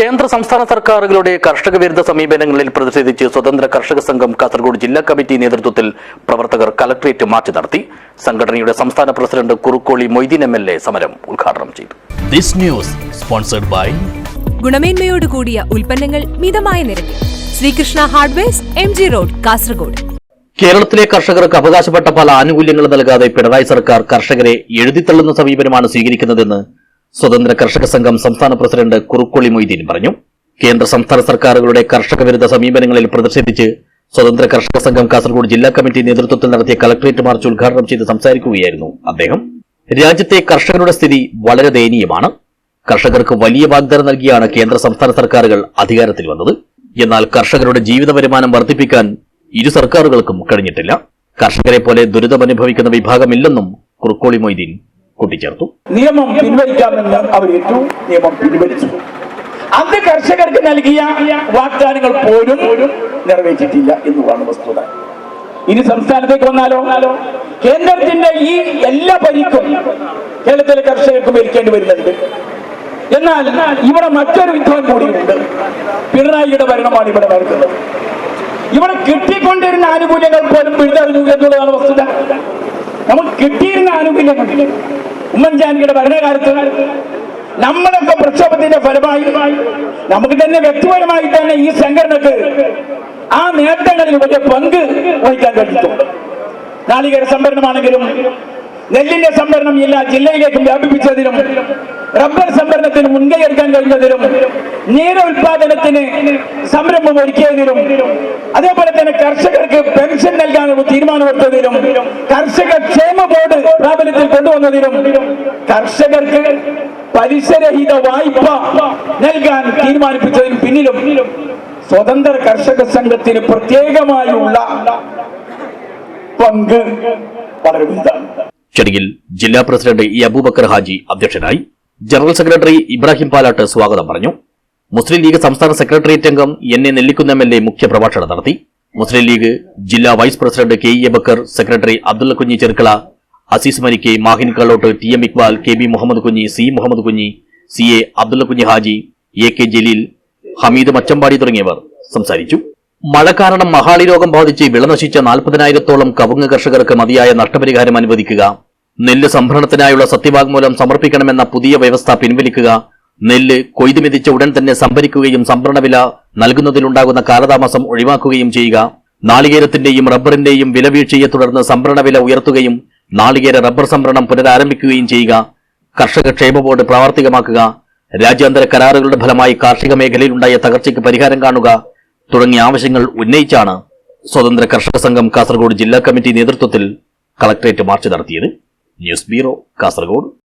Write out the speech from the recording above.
കേന്ദ്ര സംസ്ഥാന സർക്കാരുകളുടെ കർഷക വിരുദ്ധ സമീപനങ്ങളിൽ പ്രതിഷേധിച്ച് സ്വതന്ത്ര കർഷക സംഘം കാസർഗോഡ് ജില്ലാ കമ്മിറ്റി നേതൃത്വത്തിൽ പ്രവർത്തകർ കലക്ട്രേറ്റ് മാറ്റി നടത്തി. സംഘടനയുടെ സംസ്ഥാന president Kurukkoli Moideen M L A സമരം ഉദ്ഘാടനം ചെയ്തു. ദിസ് ന്യൂസ് സ്പോൺസർഡ് ബൈ ഗുണമേന്മയോട് കൂടിയ ഉൽപ്പന്നങ്ങൾ മിതമായ നിരക്കിൽ. Sreekrishna hardwares M G road Kasaragod. കേരളത്തിലെ കർഷകർക്ക് അവകാശപ്പെട്ട പല ആനുകൂല്യങ്ങളും നൽകാതെ പിണറായി സർക്കാർ കർഷകരെ എഴുതിത്തള്ളുന്ന സമീപനമാണ് സ്വീകരിക്കുന്നതെന്ന് സ്വതന്ത്ര കർഷക സംഘം സംസ്ഥാന പ്രസിഡന്റ് കുറുക്കോളി മൊയ്തീൻ പറഞ്ഞു. കേന്ദ്ര സംസ്ഥാന സർക്കാരുകളുടെ കർഷക വിരുദ്ധ സമീപനങ്ങളിൽ പ്രതിഷേധിച്ച് സ്വതന്ത്ര കർഷക സംഘം കാസർഗോഡ് ജില്ലാ കമ്മിറ്റി നേതൃത്വത്തിൽ നടത്തിയ കളക്ടറേറ്റ് മാർച്ച് ഉദ്ഘാടനം ചെയ്ത് സംസാരിക്കുകയായിരുന്നു അദ്ദേഹം. രാജ്യത്തെ കർഷകരുടെ സ്ഥിതി വളരെ ദയനീയമാണ്. കർഷകർക്ക് വലിയ വാഗ്ദാനം നൽകിയാണ് കേന്ദ്ര സംസ്ഥാന സർക്കാരുകൾ അധികാരത്തിൽ വന്നത്. എന്നാൽ കർഷകരുടെ ജീവിത വരുമാനം വർദ്ധിപ്പിക്കാൻ ഇരു സർക്കാരുകൾക്കും കഴിഞ്ഞിട്ടില്ല. കർഷകരെ പോലെ ദുരിതമനുഭവിക്കുന്ന വിഭാഗമില്ലെന്നും കുറുക്കോളി മൊയ്തീൻ കൂട്ടിച്ചേർത്തു നിയമം പിൻവലിക്കാമെന്ന് അവർ ഏറ്റു നിയമം പിൻവലിച്ചു. അന്ന് കർഷകർക്ക് നൽകിയ വാഗ്ദാനങ്ങൾ പോലും നിറവേറ്റിട്ടില്ല എന്നുള്ളതാണ് വസ്തുത. ഇനി സംസ്ഥാനത്തേക്ക് വന്നാലോ? കേന്ദ്രത്തിന്റെ ഈ എല്ലാ പരിക്കും കേരളത്തിലെ കർഷകർക്ക് ഭരിക്കേണ്ടി വരുന്നുണ്ട് എന്നാൽ ഇവിടെ മറ്റൊരു വിധം കൂടിയുണ്ട്. പിണറായിയുടെ ഭരണമാണ് ഇവിടെ നടക്കുന്നത്. ഇവിടെ കിട്ടിക്കൊണ്ടിരുന്ന ആനുകൂല്യങ്ങൾ പോലും പിഴുതറിഞ്ഞു എന്നുള്ളതാണ് വസ്തുത. നമുക്ക് കിട്ടിയിരുന്ന ആനുകൂല്യങ്ങൾ ഉമ്മൻചാണ്ടിയുടെ ഭരണകാലത്ത് നമ്മളൊക്കെ പ്രക്ഷോഭത്തിന്റെ ഫലമായി നമുക്ക് തന്നെ വ്യക്തിപരമായി തന്നെ ഈ സംഘടനക്ക് ആ നേട്ടങ്ങളിൽ വലിയ പങ്ക് വഹിക്കാൻ കഴിഞ്ഞിട്ടുണ്ട് നാളികേര സംഭരണമാണെങ്കിലും നെല്ലിന്റെ സംഭരണം എല്ലാ ജില്ലയിലേക്കും വ്യാപിപ്പിച്ചതിനും റബ്ബർ സംഭരണത്തിന് മുൻകൈ എടുക്കാൻ കഴിഞ്ഞതിനും നീര സംരംഭം ഒരുക്കിയതിലും അതേപോലെ തന്നെ കർഷകർക്ക് പെൻഷൻ നൽകാനുള്ള തീരുമാനമെടുത്തതിലും കർഷക ക്ഷേമ ബോർഡ് പ്രാബല്യത്തിൽ കൊണ്ടുവന്നതിലും കർഷകർക്ക് പലിശരഹിത വായ്പ നൽകാൻ തീരുമാനിപ്പിച്ചതിനും പിന്നിലും സ്വതന്ത്ര കർഷക സംഘത്തിന് പ്രത്യേകമായുള്ള പങ്ക് വളരെ വലുതാണ്. ചടങ്ങിൽ ജില്ലാ പ്രസിഡന്റ് ഇ അബൂബക്കർ ഹാജി അധ്യക്ഷനായി ജനറൽ സെക്രട്ടറി ഇബ്രാഹിം പാലാട്ട് സ്വാഗതം പറഞ്ഞു. മുസ്ലിം ലീഗ് സംസ്ഥാന സെക്രട്ടേറിയറ്റ് അംഗം N A Nellikkunnu M L A മുഖ്യപ്രഭാഷണം നടത്തി. മുസ്ലിം ലീഗ് ജില്ലാ vice president K E Bakkar secretary Abdulla Kunhi Cherukkala Aziz Marikke Mahin Kallot T M Iqbal K B Muhammad Kunhi C Muhammad Kunhi C A Abdulla Kunhi Haji A K Jaleel Hameed Machampady തുടങ്ങിയവർ സംസാരിച്ചു. മഴ കാരണം മഹാളി രോഗം ബാധിച്ച് വിള നശിച്ച നാൽപ്പതിനായിരത്തോളം കവുങ്ങ് കർഷകർക്ക് മതിയായ നഷ്ടപരിഹാരം അനുവദിക്കുക. നെല്ല് സംഭരണത്തിനായുള്ള സത്യവാങ്മൂലം സമർപ്പിക്കണമെന്ന പുതിയ വ്യവസ്ഥ പിൻവലിക്കുക. നെല്ല് കൊയ്തു മെതിച്ച ഉടൻ തന്നെ സംഭരിക്കുകയും സംഭരണ വില നൽകുന്നതിലുണ്ടാകുന്ന കാലതാമസം ഒഴിവാക്കുകയും ചെയ്യുക. നാളികേരത്തിന്റെയും റബ്ബറിന്റെയും വിലവീഴ്ചയെ തുടർന്ന് സംഭരണ വില ഉയർത്തുകയും നാളികേര റബ്ബർ സംഭരണം പുനരാരംഭിക്കുകയും ചെയ്യുക. കർഷക ക്ഷേമ ബോർഡ് പ്രാവർത്തികമാക്കുക. രാജ്യാന്തര കരാറുകളുടെ ഫലമായി കാർഷിക മേഖലയിലുണ്ടായ തകർച്ചയ്ക്ക് പരിഹാരം കാണുക തുടങ്ങിയ ആവശ്യങ്ങൾ ഉന്നയിച്ചാണ് സ്വതന്ത്ര കർഷക സംഘം കാസർഗോഡ് ജില്ലാ കമ്മിറ്റി നേതൃത്വത്തിൽ കളക്ടറേറ്റ് മാർച്ച് നടത്തിയത്. News bureau Kasaragod.